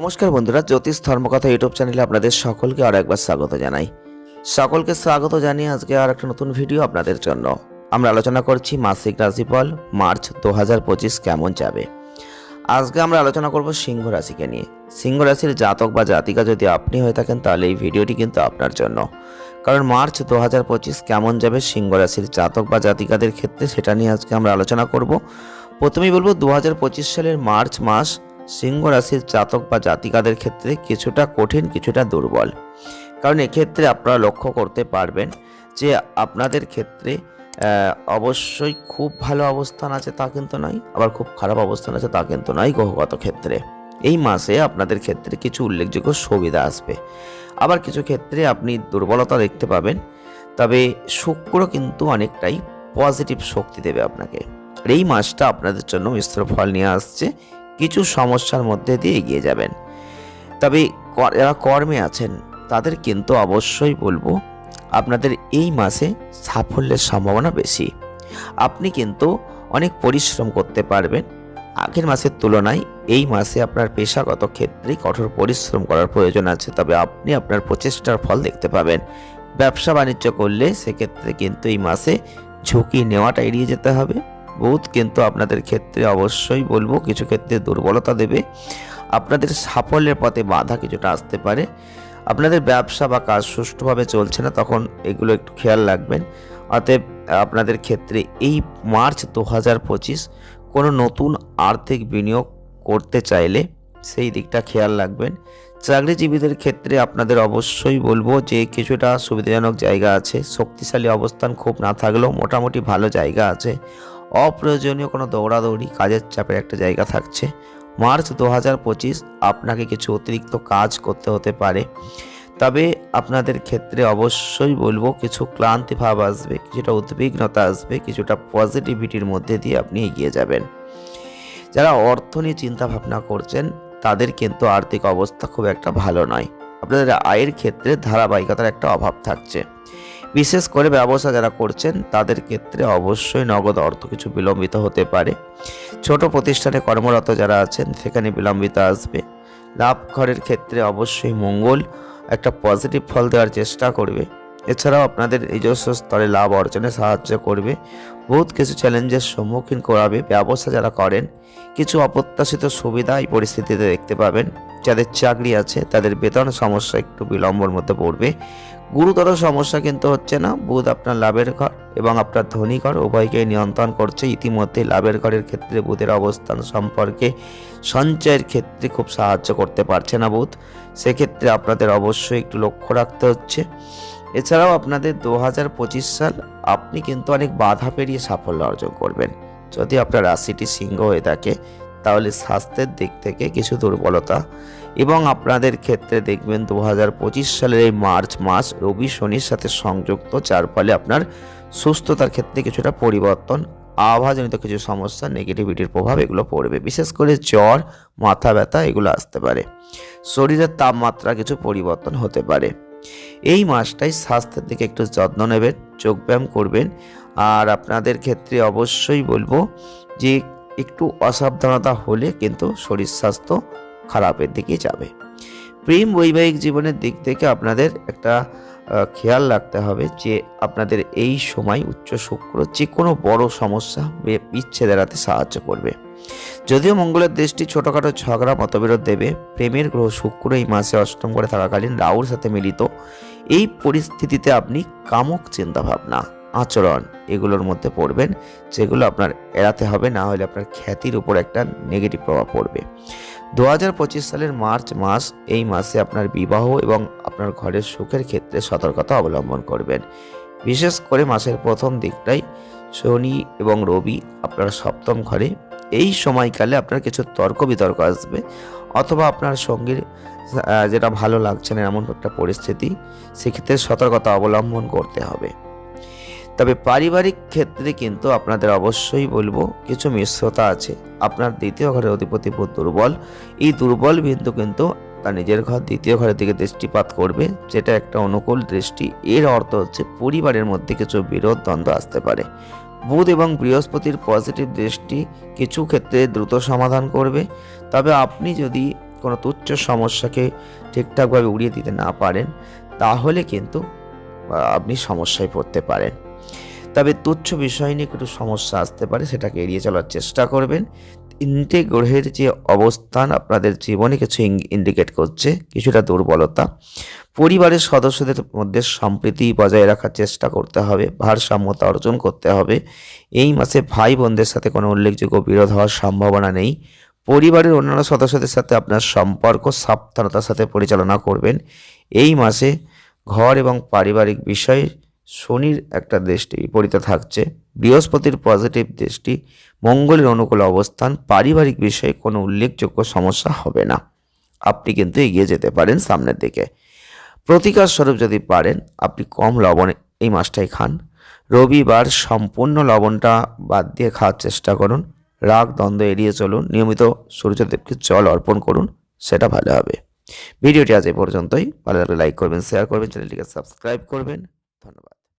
নমস্কার বন্ধুরা, জ্যোতিষ ধর্মকথা ইউটিউব চ্যানেলে আপনাদের সকলকে আর একবার স্বাগত জানাই। সকলকে স্বাগত জানিয়ে আজকে আর একটা নতুন ভিডিও আপনাদের জন্য। আমরা আলোচনা করছি মাসিক রাশিফল, মার্চ দু পঁচিশ কেমন যাবে। আজকে আমরা আলোচনা করব সিংহ রাশিকে নিয়ে। সিংহ রাশির জাতক বা জাতিকা যদি আপনি হয়ে থাকেন, তাহলে এই ভিডিওটি কিন্তু আপনার জন্য। কারণ মার্চ দু হাজার পঁচিশ কেমন যাবে সিংহ রাশির জাতক বা জাতিকাদের ক্ষেত্রে, সেটা নিয়ে আজকে আমরা আলোচনা করব। প্রথমেই বলব, দু হাজার পঁচিশ সালের মার্চ মাস সিংহ রাশির জাতক বা জাতিকাদের ক্ষেত্রে কিছুটা কঠিন, কিছুটা দুর্বল। কারণ এক্ষেত্রে আপনারা লক্ষ্য করতে পারবেন যে আপনাদের ক্ষেত্রে অবশ্যই খুব ভালো অবস্থান আছে তা কিন্তু নয়, আবার খুব খারাপ অবস্থান আছে তা কিন্তু নয় গ্রহগত ক্ষেত্রে। এই মাসে আপনাদের ক্ষেত্রে কিছু উল্লেখযোগ্য সুবিধা আসবে। আবার কিছু ক্ষেত্রে আপনি দুর্বলতা দেখতে পাবেন, তবে শুক্র কিন্তু অনেকটাই পজিটিভ শক্তি দেবে আপনাকে। এই মাসটা আপনাদের জন্য মিশ্র ফল নিয়ে আসছে। কিছু সমস্যার মধ্যে দিয়ে এগিয়ে যাবেন। তবে যারা কর্মে আছেন, তাদের কিন্তু অবশ্যই বলব, আপনাদের এই মাসে সাফল্যের সম্ভাবনা বেশি। আপনি কিন্তু অনেক পরিশ্রম করতে পারবেন। আগের মাসের তুলনায় এই মাসে আপনার পেশাগত ক্ষেত্রে কঠোর পরিশ্রম করার প্রয়োজন আছে, তবে আপনি আপনার প্রচেষ্টার ফল দেখতে পাবেন। ব্যবসা বাণিজ্য করলে সেক্ষেত্রে কিন্তু এই মাসে ঝুঁকি নেওয়াটা এড়িয়ে যেতে হবে। বুধ কিন্তু আপনাদের ক্ষেত্রে অবশ্যই বলব কিছু ক্ষেত্রে দুর্বলতা দেবে। আপনাদের সাফল্যের পথে বাধা কিছুটা আসতে পারে। আপনাদের ব্যবসা বা কাজ সুষ্ঠুভাবে চলছে না, তখন এগুলো একটু খেয়াল রাখবেন। অতএব আপনাদের ক্ষেত্রে এই মার্চ দু হাজার পঁচিশ কোনো নতুন আর্থিক বিনিয়োগ করতে চাইলে সেই দিকটা খেয়াল রাখবেন। চাকরিজীবীদের ক্ষেত্রে আপনাদের অবশ্যই বলব যে কিছুটা সুবিধাজনক জায়গা আছে, শক্তিশালী অবস্থান খুব না থাকলেও মোটামুটি ভালো জায়গা আছে। অপ্রয়োজনীয় কোনো দৌড়াদৌড়ি, কাজের চাপের একটা জায়গা থাকছে। মার্চ দু হাজার পঁচিশ আপনাকে কিছু অতিরিক্ত কাজ করতে হতে পারে। তবে আপনাদের ক্ষেত্রে অবশ্যই বলব কিছু ক্লান্তি ভাব আসবে, কিছুটা উদ্বিগ্নতা আসবে, কিছুটা পজিটিভিটির মধ্যে দিয়ে আপনি এগিয়ে যাবেন। যারা অর্থ নিয়ে চিন্তা ভাবনা করছেন, তাদের কিন্তু আর্থিক অবস্থা খুব একটা ভালো নয়। আপনাদের আয়ের ক্ষেত্রে ধারাবাহিকতার একটা অভাব থাকছে। বিশেষ করে ব্যবসা যারা করছেন, তাদের ক্ষেত্রে অবশ্যই নগদ অর্থ কিছু বিলম্বিত হতে পারে। ছোট প্রতিষ্ঠানে কর্মরত যারা আছেন, সেখানে বিলম্বিত আসবে। লাভ ঘরের ক্ষেত্রে অবশ্যই মঙ্গল, একটা পজিটিভ ফল দেওয়ার চেষ্টা করবে। এছাড়াও আপনাদের নিজস্ব স্তরে লাভ অর্জনে সাহায্য করবে। বহুত কিছু চ্যালেঞ্জের সম্মুখীন করাবে। ব্যবসা যারা করেন, কিছু অপ্রত্যাশিত সুবিধা এই পরিস্থিতিতে দেখতে পাবেন। যাদের চাকরি আছে, তাদের বেতন সমস্যা একটু বিলম্বর মধ্যে পড়বে। গুরুতর সমস্যা কিন্তু হচ্ছে না। বুধ আপনার লাভের ঘর এবং আপনার ধনী ঘর উভয়কে নিয়ন্ত্রণ করছে। ইতিমধ্যে লাভের ঘরের ক্ষেত্রে বুধের অবস্থান সম্পর্কে সঞ্চয়ের ক্ষেত্রে খুব সাহায্য করতে পারছে না বুধ। সেক্ষেত্রে আপনাদের অবশ্যই একটু লক্ষ্য রাখতে হচ্ছে। এছাড়াও আপনাদের দু হাজার পঁচিশ সাল আপনি কিন্তু অনেক বাধা পেরিয়ে সাফল্য অর্জন করবেন। যদি আপনার রাশিটি সিংহ হয়ে থাকে তাহলে স্বাস্থ্যের দিক থেকে কিছু দুর্বলতা এবং আপনাদের ক্ষেত্রে দেখবেন দু হাজার পঁচিশ সালের এই মার্চ মাস রবি শনির সাথে সংযুক্ত, যার ফলে আপনার সুস্থতার ক্ষেত্রে কিছুটা পরিবর্তন, আবহাওয়াজনিত কিছু সমস্যা নেগেটিভিটির প্রভাব, এগুলো পড়বে। বিশেষ করে জ্বর, মাথা ব্যথা, এগুলো আসতে পারে। শরীরের তাপমাত্রা কিছু পরিবর্তন হতে পারে। এই মাসটাই স্বাস্থ্যের দিকে একটু যত্ন নেবেন, যোগব্যায়াম করবেন। আর আপনাদের ক্ষেত্রে অবশ্যই বলব যে একটু অসাবধানতা হলে কিন্তু শরীর স্বাস্থ্য খারাপের দিকে যাবে। প্রেম বৈবাহিক জীবনের দিক থেকে আপনাদের একটা খেয়াল রাখতে হবে যে আপনাদের এই সময় উচ্চ শুক্র যে কোনো বড় সমস্যা বিচ্ছেদ এড়াতে সাহায্য করবে। যদিও মঙ্গলের দৃষ্টি ছোটোখাটো ঝগড়া মতবিরোধ দেবে, প্রেমের গ্রহ শুক্র এই মাসে অষ্টম করে থাকাকালীন রাহুর সাথে মিলিত, এই পরিস্থিতিতে আপনি কামক চিন্তাভাবনা। আচরণ এগুলোর মধ্যে পড়বেন, যেগুলো আপনার এড়াতে হবে, না হলে আপনার খ্যাতির উপর একটা নেগেটিভ প্রভাব পড়বে। দু হাজার পঁচিশ সালের মার্চ মাস, এই মাসে আপনার বিবাহ এবং আপনার ঘরের সুখের ক্ষেত্রে সতর্কতা অবলম্বন করবেন। বিশেষ করে মাসের প্রথম দিকটাই শনি এবং রবি আপনার সপ্তম ঘরে, এই সময়কালে আপনার কিছু তর্ক বিতর্ক আসবে অথবা আপনার সঙ্গীর যেটা ভালো লাগছে না, এমন একটা পরিস্থিতি, সেক্ষেত্রে সতর্কতা অবলম্বন করতে হবে। তবে পারিবারিক ক্ষেত্রে কিন্তু আপনাদের অবশ্যই বলব, কিছু মিশ্রতা আছে। আপনার দ্বিতীয় ঘরের অধিপতি বুধ দুর্বল। এই দুর্বল বিন্দু কিন্তু তার নিজের ঘর দ্বিতীয় ঘরের দিকে দৃষ্টিপাত করবে, যেটা একটা অনুকূল দৃষ্টি। এর অর্থ হচ্ছে পরিবারের মধ্যে কিছু বিরোধ দ্বন্দ্ব আসতে পারে। বুধ এবং বৃহস্পতির পজিটিভ দৃষ্টি কিছু ক্ষেত্রে দ্রুত সমাধান করবে। তবে আপনি যদি কোনো তুচ্ছ সমস্যাকে ঠিকঠাকভাবে উড়িয়ে দিতে না পারেন, তাহলে কিন্তু আপনি সমস্যায় পড়তে পারেন। তবে তুচ্ছ বিষয় নিয়ে একটু সমস্যা আসতে পারে, সেটাকে এড়িয়ে চলার চেষ্টা করবেন। তিনটে গ্রহের যে অবস্থান আপনাদের জীবনে কিছু ইন্ডিকেট করছে, কিছুটা দুর্বলতা। পরিবারের সদস্যদের মধ্যে সম্প্রীতি বজায় রাখার চেষ্টা করতে হবে, ভারসাম্যতা অর্জন করতে হবে। এই মাসে ভাই বোনদের সাথে কোনো উল্লেখযোগ্য বিরোধ হওয়ার সম্ভাবনা নেই। পরিবারের অন্যান্য সদস্যদের সাথে আপনার সম্পর্ক সাবধানতার সাথে পরিচালনা করবেন। এই মাসে ঘর এবং পারিবারিক বিষয়ে শনির একটা দৃষ্টি বিপরীত থাকছে। বৃহস্পতির পজিটিভ দৃষ্টি মঙ্গলের অনুকূল অবস্থান, পারিবারিক বিষয়ে কোনো উল্লেখযোগ্য সমস্যা হবে না। আপনি কিন্তু এগিয়ে যেতে পারেন সামনের দিকে। প্রতিকার স্বরূপ যদি পারেন, আপনি কম লবণ এই মাসটাই খান। রবিবার সম্পূর্ণ লবণটা বাদ দিয়ে খাওয়ার চেষ্টা করুন। রাগ, দ্বন্দ্ব এড়িয়ে চলুন। নিয়মিত সূর্যদেবকে জল অর্পণ করুন, সেটা ভালো হবে। ভিডিওটি আজ এই পর্যন্তই। ভালো লাগলে লাইক করবেন শেয়ার করবেন, চ্যানেলটিকে সাবস্ক্রাইব করবেন। ধন্যবাদ।